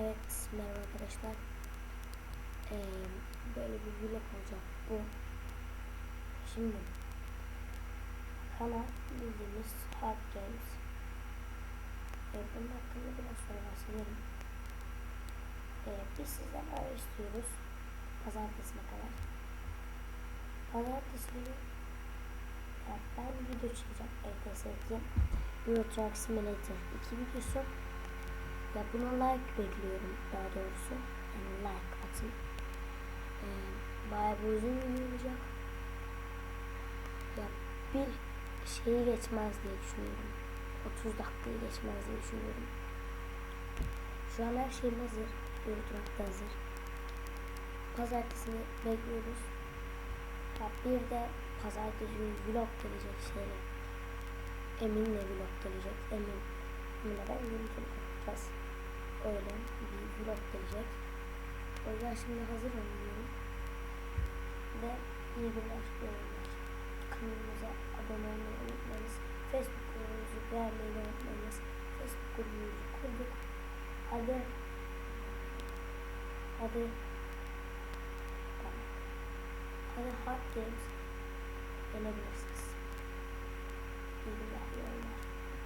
Evet merhaba arkadaşlar. Ee, böyle bir vlog olacak bu. Şimdi kanal bildiğimiz Hard Games. Ee, bunun hakkında biraz sonra bahsedelim. Ee, biz sizden ara istiyoruz. Pazartesine kadar. Pazartesi günü ya ben video çekeceğim ETS 2 Euro Truck Simulator 2 videosu. Ya buna like bekliyorum daha doğrusu. Yani like atın. Ee, bayağı bir uzun video olacak. Ya bir şeyi geçmez diye düşünüyorum. 30 dakikayı geçmez diye düşünüyorum. Şu an her şeyim hazır. Eurotrack da hazır. Pazartesini bekliyoruz. Ya bir de pazartesi vlog gelecek şeyle. Emin'le vlog gelecek. Emin. Emin'le ben yürütüm yapacağız. Öyle bir vlog gelecek. O yüzden şimdi hazır oluyorum. Ve iyi günler, günler. Kanalımıza abone olmayı unutmayınız. Facebook grubumuzu beğenmeyi unutmayınız. Facebook grubumuzu kurduk. Hadi. Hadi. Hadi Hard Games gelebilirsiniz.